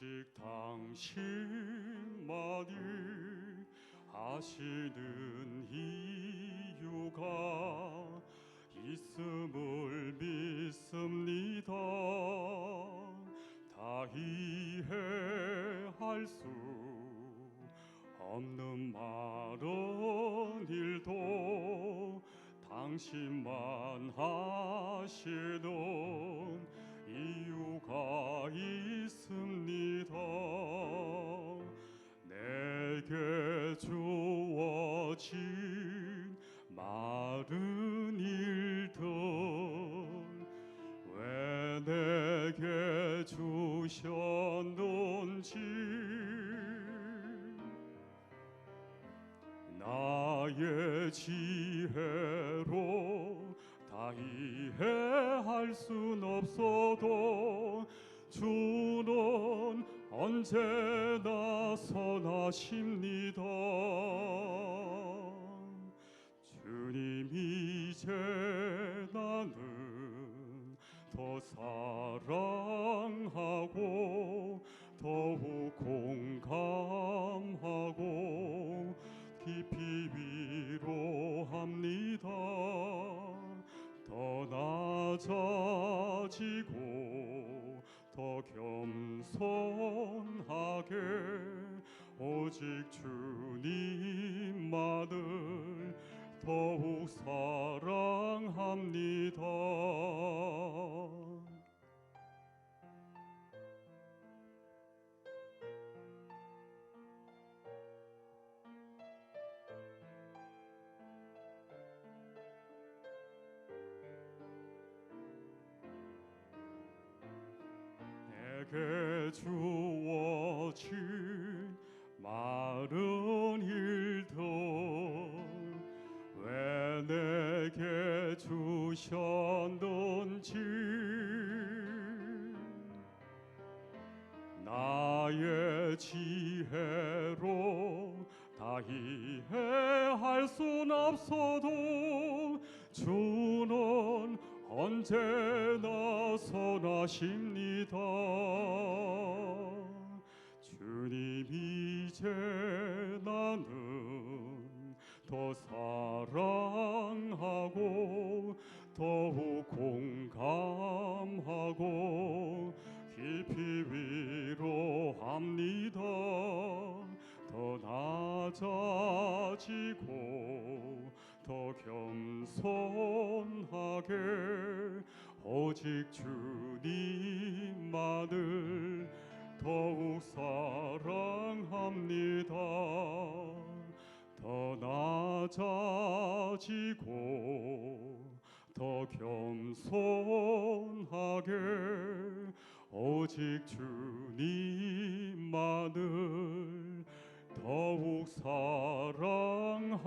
오직 당신만이 하시는 이유가 있음을 믿습니다. 다 이해할 수 없는 많은 일도 당신만 하시는 내게 주셨는지 나의 지혜로 다 이해할 순 없어도 주는 언제나 선하십니다. 낮아지고 더 겸손하게 오직 주님만을 더욱 사랑합니다. 내게 주어진 마른 일들 왜 내게 주셨는지 나의 지혜로 다 이해할 순 없어도 주는 언제나 선하십니다. 주님 이제 나는 더 사랑하고 더욱 공감하고 깊이 위로합니다. 더 낮아지고 더 겸손하게 오직 주님만을 더욱 사랑합니다. 더 낮아지고 더 겸손하게 오직 주님만을 더욱 사랑합니다.